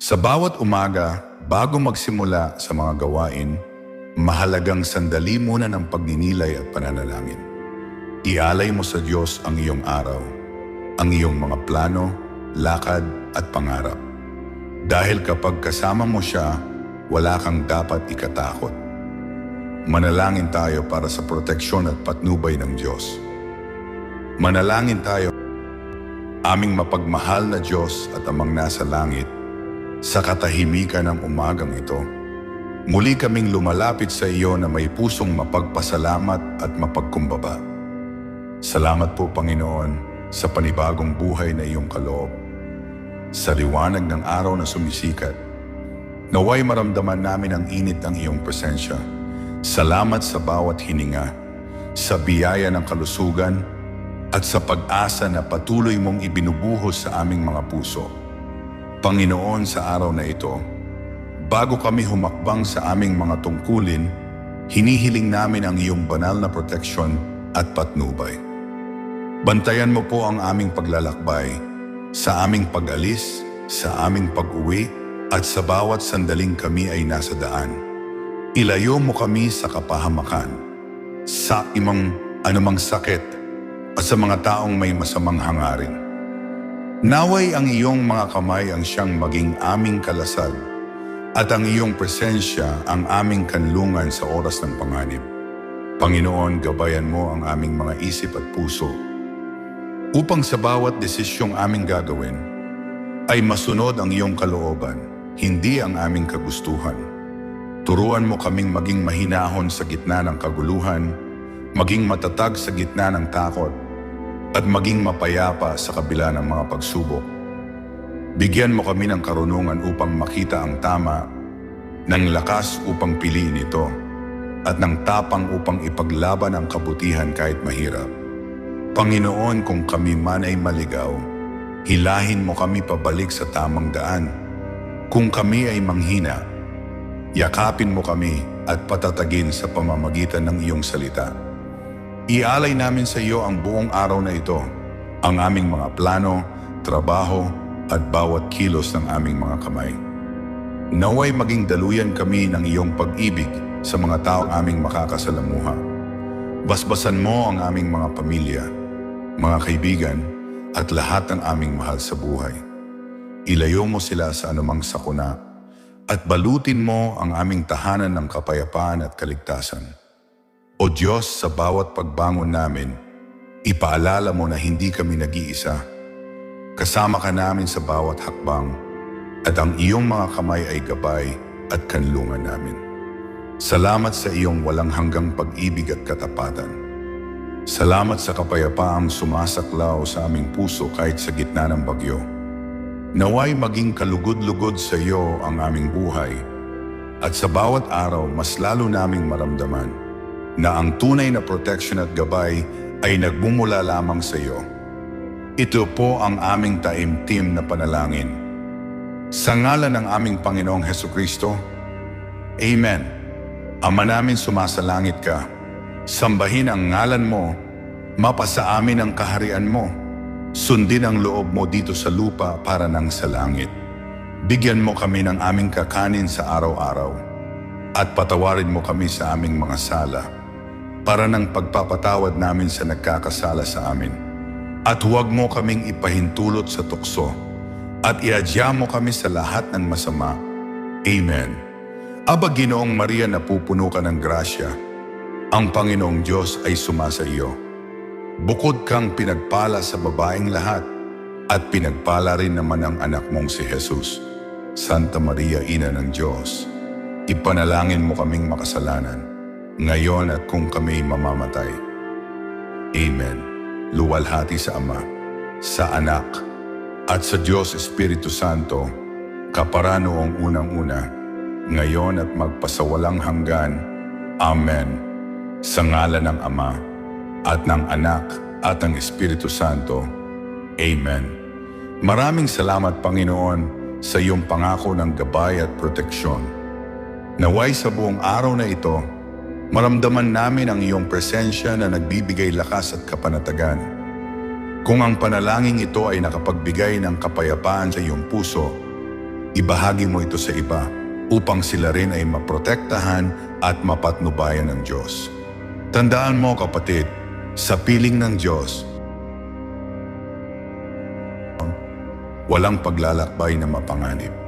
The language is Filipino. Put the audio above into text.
Sa bawat umaga, bago magsimula sa mga gawain, mahalagang sandali muna ng pagninilay at pananalangin. Ialay mo sa Diyos ang iyong araw, ang iyong mga plano, lakad at pangarap. Dahil kapag kasama mo siya, wala kang dapat ikatakot. Manalangin tayo para sa proteksyon at patnubay ng Diyos. Manalangin tayo, aming mapagmahal na Diyos at amang nasa langit, sa katahimikan ng umagang ito. Muli kaming lumalapit sa iyo na may pusong mapagpasalamat at mapagkumbaba. Salamat po Panginoon sa panibagong buhay na iyong kaloob. Sa liwanag ng araw na sumisikat, naway maramdaman namin ang init ng iyong presensya. Salamat sa bawat hininga, sa biyaya ng kalusugan, at sa pag-asa na patuloy mong ibinubuhos sa aming mga puso. Panginoon sa araw na ito, bago kami humakbang sa aming mga tungkulin, hinihiling namin ang iyong banal na proteksyon at patnubay. Bantayan mo po ang aming paglalakbay, sa aming pag-alis, sa aming pag-uwi, at sa bawat sandaling kami ay nasa daan. Ilayo mo kami sa kapahamakan, sa imang anumang sakit, at sa mga taong may masamang hangarin. Naway ang iyong mga kamay ang siyang maging aming kalasag at ang iyong presensya ang aming kanlungan sa oras ng panganib. Panginoon, gabayan mo ang aming mga isip at puso upang sa bawat desisyong aming gagawin ay masunod ang iyong kalooban, hindi ang aming kagustuhan. Turuan mo kaming maging mahinahon sa gitna ng kaguluhan, maging matatag sa gitna ng takot, at maging mapayapa sa kabila ng mga pagsubok. Bigyan mo kami ng karunungan upang makita ang tama, ng lakas upang piliin ito, at ng tapang upang ipaglaban ang kabutihan kahit mahirap. Panginoon, kung kami man ay maligaw, hilahin mo kami pabalik sa tamang daan. Kung kami ay manghina, yakapin mo kami at patatagin sa pamamagitan ng iyong salita. Ialay namin sa iyo ang buong araw na ito, ang aming mga plano, trabaho, at bawat kilos ng aming mga kamay. Naway maging daluyan kami ng iyong pag-ibig sa mga taong aming makakasalamuha. Basbasan mo ang aming mga pamilya, mga kaibigan, at lahat ng aming mahal sa buhay. Ilayo mo sila sa anumang sakuna at balutin mo ang aming tahanan ng kapayapaan at kaligtasan. O Diyos, sa bawat pagbangon namin, ipaalala mo na hindi kami nag-iisa. Kasama ka namin sa bawat hakbang at ang iyong mga kamay ay gabay at kanlungan namin. Salamat sa iyong walang hanggang pag-ibig at katapatan. Salamat sa kapayapaang sumasaklaw sa aming puso kahit sa gitna ng bagyo. Naway maging kalugod-lugod sa iyo ang aming buhay at sa bawat araw mas lalo naming maramdaman na ang tunay na protection at gabay ay nagmumula lamang sa iyo. Ito po ang aming taimtim na panalangin. Sa ngalan ng aming Panginoong Heso Kristo, Amen. Ama namin sumasalangit ka, sambahin ang ngalan mo, mapasa amin ang kaharian mo, sundin ang loob mo dito sa lupa para nang sa langit. Bigyan mo kami ng aming kakanin sa araw-araw at patawarin mo kami sa aming mga sala para ng pagpapatawad namin sa nagkakasala sa amin. At huwag mo kaming ipahintulot sa tukso at iadya mo kami sa lahat ng masama. Amen. Aba Ginoong Maria na pupuno ka ng grasya, ang Panginoong Diyos ay sumasa iyo. Bukod kang pinagpala sa babaeng lahat at pinagpala rin naman ang anak mong si Jesus. Santa Maria, Ina ng Diyos, ipanalangin mo kaming makasalanan, ngayon at kung kami mamamatay. Amen. Luwalhati sa Ama, sa Anak, at sa Diyos Espiritu Santo, kaparanoong unang-una, ngayon at magpasawalang hanggan. Amen. Sa ngalan ng Ama, at ng Anak, at ng Espiritu Santo. Amen. Maraming salamat Panginoon sa iyong pangako ng gabay at proteksyon. Naway sa buong araw na ito, maramdaman namin ang iyong presensya na nagbibigay lakas at kapanatagan. Kung ang panalangin ito ay nakapagbigay ng kapayapaan sa iyong puso, ibahagi mo ito sa iba upang sila rin ay maprotektahan at mapatnubayan ng Diyos. Tandaan mo kapatid, sa piling ng Diyos, walang paglalakbay na mapanganib.